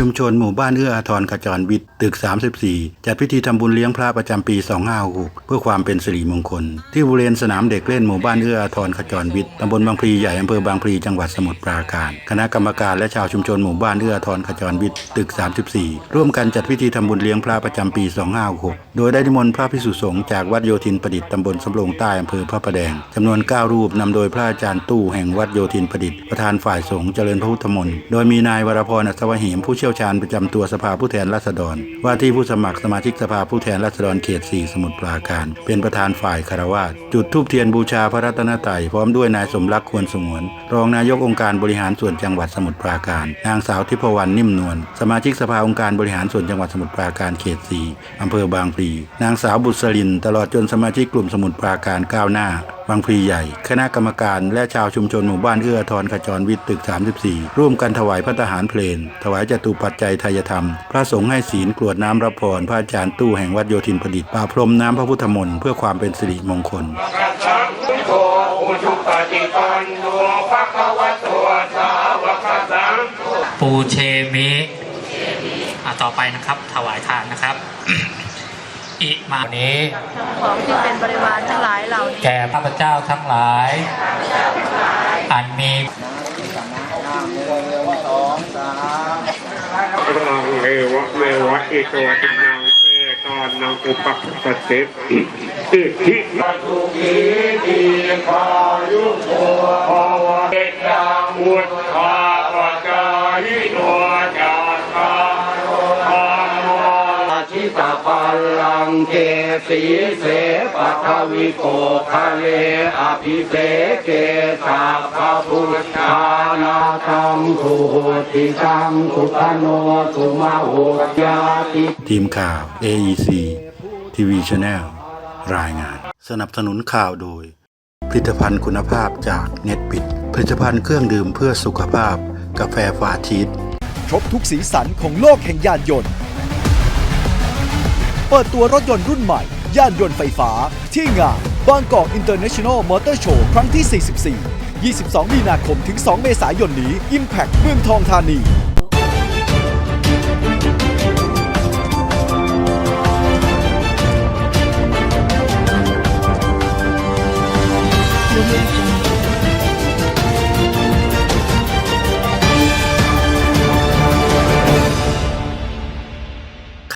ชุมชนหมู่บ้านเอื้ออาทรขจรวิทย์ตึก 34 จัดพิธีทำบุญเลี้ยงพระประจำปี 2566 เพื่อความเป็นสิริมงคล ที่บริเวณสนามเด็กเล่นหมู่บ้านเอื้ออาทรขจรวิทย์ตำบลบางพลีใหญ่อำเภอบางพลีจังหวัดสมุทรปราการ คณะกรรมการและชาวชุมชนหมู่บ้านเอื้ออาทรขจรวิทย์ตึก 34 ร่วมกันจัดพิธีทำบุญเลี้ยงพระประจำปี 2566 โดยได้นิมนต์พระภิกษุสงฆ์จากวัดโยธินประดิษฐ์ตำบลสำโรงใต้อำเภอพระประแดงจำนวน 9 รูปนำโดยพระอาจารย์ตู้แห่งวัดโยธินประดิษฐ์ประธานฝ่ายสงฆ์เจริญพระพุทธมนต์โดยมีนายวรพรอัศวหิมผู้เชี่ยวชาญประจำตัวสภาผู้แทนราษฎร ว่าที่ผู้สมัครสมาชิกสภาผู้แทนราษฎรเขต 4 สมุทรปราการ เป็นประธานฝ่ายคารวาสจุดธูปเทียนบูชาพระรัตนตรัยพร้อมด้วยนายสมรักควรสงวน รองนายกองค์การบริหารส่วนจังหวัดสมุทรปราการ นางสาวทิพวรรณนิ่มนวลสมาชิกสภาองค์การบริหารส่วนจังหวัดสมุทรปราการเขต 4อำเภอบางพลีนางสาวบุษริน ตลอดจนสมาชิกกลุ่มสมุทรปราการก้าวหน้า บางพลีใหญ่ คณะกรรมการและชาวชุมชนหมู่บ้านเอื้ออาทรขจรวิทย์ตึก 34 ร่วมกันถวายพระทหารเพลน ถวายจตุปัจจัยทายธรรม พระสงฆ์ให้ศีลกรวดน้ำรับพรพระอาจารย์ตู้แห่งวัดโยธินประดิษฐ์ปาพรมน้ำพระพุทธมนต์เพื่อความเป็นสิริมงคลปูเชมิอะต่อไปนะครับ ถวายทานนะครับ อิมานี้ของที่เป็นบริวารทั้งหลายเหล่านี้แก่พระพุทธเจ้าทั้งหลาย อันมีรังเอวะเมวะอิโตตินังเปตอนนังอุปักปเสสอิทิปัสุขีทีคายุโกภาวะเตยังวุฒ ตาปัลลังเกสีเสปัทวิโกคะเลอภิเสเกสาพะพุทธานาตังสุโหติตังสุตโนสุมาโหยาติทีมข่าว AEC TV Channel รายงาน สนับสนุนข่าวโดย ผลิตภัณฑ์คุณภาพจากเน็ตปิด ผลิตภัณฑ์เครื่องดื่มเพื่อสุขภาพ กาแฟฟาชีสครบทุกสีสันของโลกแห่งยานยนต์ เปิดตัวรถยนต์รุ่นใหม่ ย่านยนต์ไฟฟ้า ที่งานบางกอกอินเตอร์เนชั่นแนลมอเตอร์โชว์ครั้งที่ 44 22 มีนาคมถึง 2 เมษายนนี้ Impact เมืองทองธานี